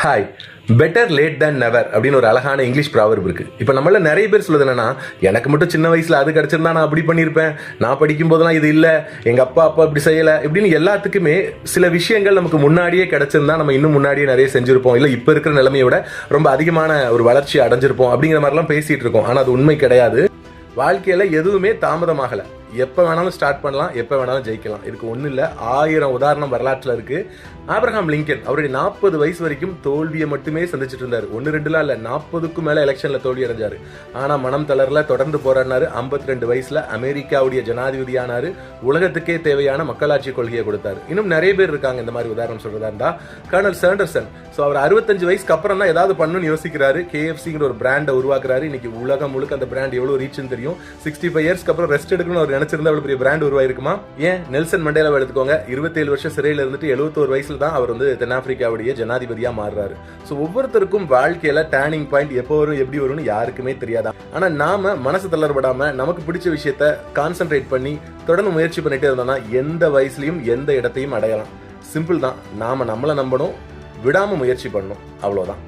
Hi better late than never அப்படின்னு ஒரு அழகான இங்கிலீஷ் ப்ராவர்ப் இருக்குது இப்போ நம்மள நிறைய பேர் சொல்லுது என்னன்னா எனக்கு மட்டும் சின்ன வயசில் அது கிடச்சிருந்தா நான் அப்படி பண்ணியிருப்பேன் நான் படிக்கும் போதெல்லாம் இது இல்லை. எங்கள் அப்பா அப்பா இப்படி செய்யலை இப்படின்னு எல்லாத்துக்குமே சில விஷயங்கள் நமக்கு முன்னாடியே கிடச்சிருந்தா நம்ம இன்னும் முன்னாடியே நிறைய செஞ்சுருப்போம். இல்லை இப்போ இருக்கிற நிலைமையோட விட ரொம்ப அதிகமான ஒரு வளர்ச்சி அடைஞ்சிருப்போம் அப்படிங்கிற மாதிரிலாம் பேசிகிட்டு இருக்கோம். ஆனால் அது உண்மை கிடையாது. வாழ்க்கையில் எதுவுமே தாமதமாகலை. எப்போ வேணாலும் ஸ்டார்ட் பண்ணலாம் எப்போ வேணாலும் ஜெயிக்கலாம். இதுக்கு ஒன்றும் இல்லை ஆயிரம் உதாரணம் வரலாற்றில் இருக்கு. ஆப்ரஹாம் லிங்கன் அவருடைய நாற்பது வயசு வரைக்கும் தோல்வியை மட்டுமே சந்திச்சுட்டு இருந்தார். ஒன்று ரெண்டுலாம் இல்லை நாற்பதுக்கும் மேலே எலெக்ஷனில் தோல்வி அடைஞ்சாரு. ஆனால் மனம் தளரில் தொடர்ந்து போராடினார். ஐம்பத்தி ரெண்டு வயசில் அமெரிக்காவுடைய ஜனாதிபதியானார். உலகத்துக்கே தேவையான மக்களாட்சி கொள்கையை கொடுத்தாரு. இன்னும் நிறைய பேர் இருக்காங்க இந்த மாதிரி உதாரணம் சொல்றதா இருந்தா. கர்னல் சாண்டர்சன் ஸோ அவர் அறுபத்தஞ்சு வயசுக்கு அப்புறம் தான் ஏதாவது பண்ணணும்னு யோசிக்கிறாரு. கேஎஃப்சிங்கிற ஒரு பிராண்டை உருவாக்குறாரு. இன்னைக்கு உலகம் முழுக்க அந்த பிராண்ட் எவ்வளோ ரீச்னு தெரியும். சிக்ஸ்டி ஃபைவ் இயர்ஸ்க்கு அப்புறம் ரெஸ்ட் எடுக்கணும்னு அவர் நினைச்சிருந்தா அவ்வளோ பெரிய பிராண்ட் உருவாயிருக்குமா? ஏன்? நெல்சன் மண்டேலாவை எடுத்துக்கோங்க. இருபத்தேழு வருஷம் சிறையில் இருந்துட்டு எழுபத்தோரு வயசுல தான் அவர் வந்து தென்னாப்பிரிக்காவுடைய ஜனாதிபதியா மாறுறாரு. ஸோ ஒவ்வொருத்தருக்கும் வாழ்க்கையில டேர்னிங் பாயிண்ட் எப்போ வரும் எப்படி வரும்னு யாருக்குமே தெரியாதா? ஆனா நாம மனசு தளர்படாம நமக்கு பிடிச்ச விஷயத்த கான்சென்ட்ரேட் பண்ணி தொடர்ந்து முயற்சி பண்ணிட்டே இருந்தோம்னா எந்த வயசுலயும் எந்த இடத்தையும் அடையலாம். சிம்பிள் தான். நாம நம்மளை நம்பணும் விடாம முயற்சி பண்ணணும். அவ்வளோதான்